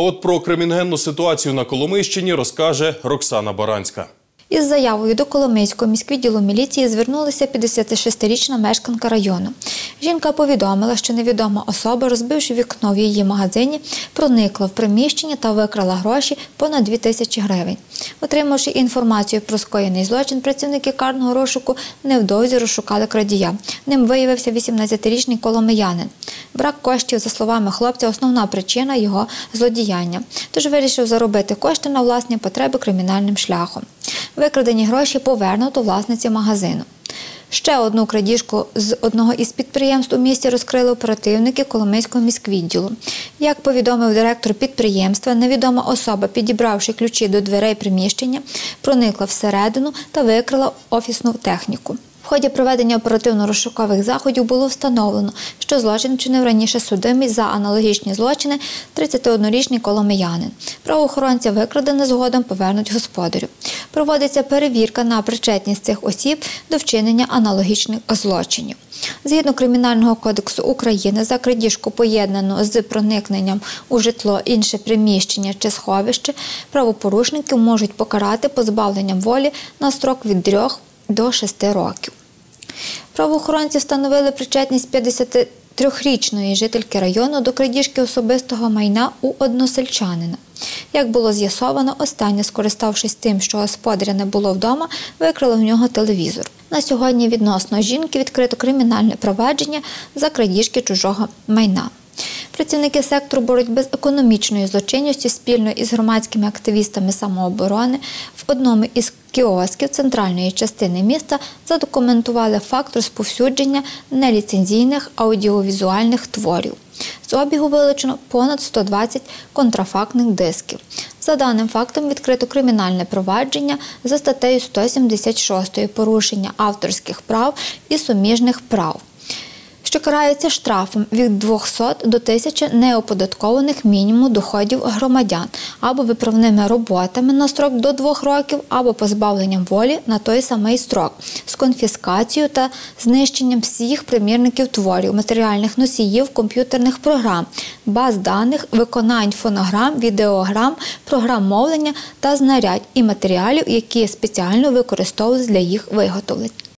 А от про кримінгенну ситуацію на Коломийщині розкаже Роксана Баранська. Із заявою до Коломийського міськвідділу міліції звернулася 56-річна мешканка району. Жінка повідомила, що невідома особа, розбивши вікно в її магазині, проникла в приміщення та викрала гроші понад 2 тисячі гривень. Отримавши інформацію про скоєний злочин, працівники карного розшуку невдовзі розшукали крадія. Ним виявився 18-річний коломиянин. Брак коштів, за словами хлопця, основна причина його злодіяння. Тож вирішив заробити кошти на власні потреби кримінальним шляхом. Викрадені гроші повернуто власниці магазину. Ще одну крадіжку з одного із підприємств у місті розкрили оперативники Коломийського міськвідділу. Як повідомив директор підприємства, невідома особа, підібравши ключі до дверей приміщення, проникла всередину та викрила офісну техніку. В ході проведення оперативно-розшукових заходів було встановлено, що злочин вчинив раніше судимий за аналогічні злочини 31-річний коломиянин. Правоохоронця викрадене згодом повернуть господарю. Проводиться перевірка на причетність цих осіб до вчинення аналогічних злочинів. Згідно Кримінального кодексу України за крадіжку поєднану з проникненням у житло, інше приміщення чи сховище, правопорушників можуть покарати позбавленням волі на строк від 3 до 6 років. Правоохоронці встановили причетність 53-річної жительки району до крадіжки особистого майна у односельчанина. Як було з'ясовано, остання, скориставшись тим, що господаря не було вдома, викрала в нього телевізор. На сьогодні відносно жінки відкрито кримінальне провадження за крадіжки чужого майна. Працівники сектору боротьби з економічною злочинністю спільно із громадськими активістами самооборони в одному із кіосків центральної частини міста задокументували факт розповсюдження неліцензійних аудіовізуальних творів. З обігу вилучено понад 120 контрафактних дисків. За даним фактом відкрито кримінальне провадження за статтею 176 порушення авторських прав і суміжних прав що карається штрафом від 200 до 1000 неоподаткованих мінімуму доходів громадян або виправними роботами на строк до 2 років, або позбавленням волі на той самий строк з конфіскацією та знищенням всіх примірників творів, матеріальних носіїв, комп'ютерних програм, баз даних, виконань фонограм, відеограм, програм мовлення та знарядь і матеріалів, які спеціально використовують для їх виготовлення.